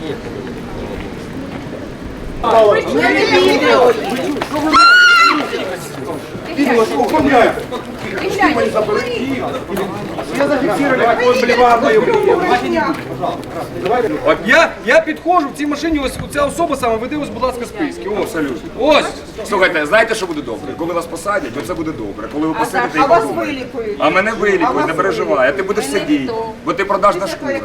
Нет. Что вы Відео, охороняйте! Мені заберіть. Я. От я, я підходжу в цій машині, ось ця особа саме веде ось, будь ласка, списки. Ось, ось. Слухайте, знаєте, що буде добре? Коли вас посадять, то це буде добре. Коли ви посидите і А вас вилікують. А мене вилікують, не переживай, а ти будеш сидіти, бо ти продажна шкура.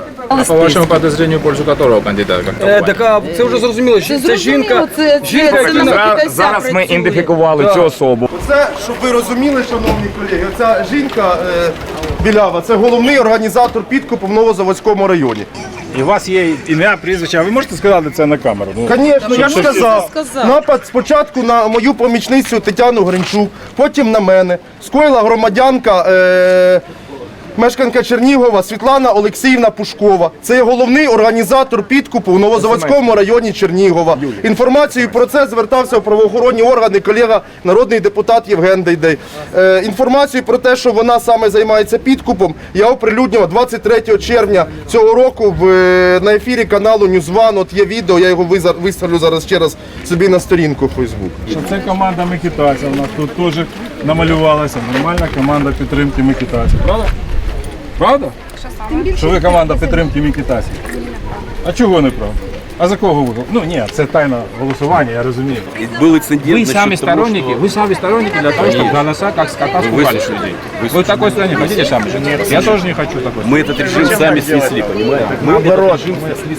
По вашему подозрению, пользу которого кандидата? Е, так а це вже зрозуміло, що це жінка. це, жінка, Зараз ми ідентифікували цю особу. Це, щоб ви розуміли, шановні колеги, ця жінка е, білява, це головний організатор підкупу в Новозаводському районі. І у вас є ім'я, прізвище, а ви можете сказати це на камеру? Ну, Звісно, я ж сказав. сказав. Напад спочатку на мою помічницю Тетяну Гринчук, потім на мене. Скоїла громадянка. Е- Мешканка Чернігова Світлана Олексіївна Пушкова. Це є головний організатор підкупу в Новозаводському районі Чернігова. Інформацією про це звертався в правоохоронні органи колега народний депутат Євген Дейдей. Е, інформацію про те, що вона саме займається підкупом, я оприлюднював 23 червня цього року в, е, на ефірі каналу Ньюзван. От є відео, я його виставлю зараз ще раз собі на сторінку в Фейсбук. це команда Микитася. У нас тут теж намалювалася. Нормальна команда підтримки Микитасі. Правда? Правда? Що ви команда підтримки Микитасі? А чого не правда? А за кого ви? Ну ні, це тайне голосування, я розумію. Был инцидент Вы насчет сами того, сторонники, что- вы сами сторонники для того, чтобы голоса как скота скупали с людей. Вы в такой стране хотите сами жить? Я тоже не хочу такой. Мы этот режим сами снесли, понимаете? Мы этот режим снесли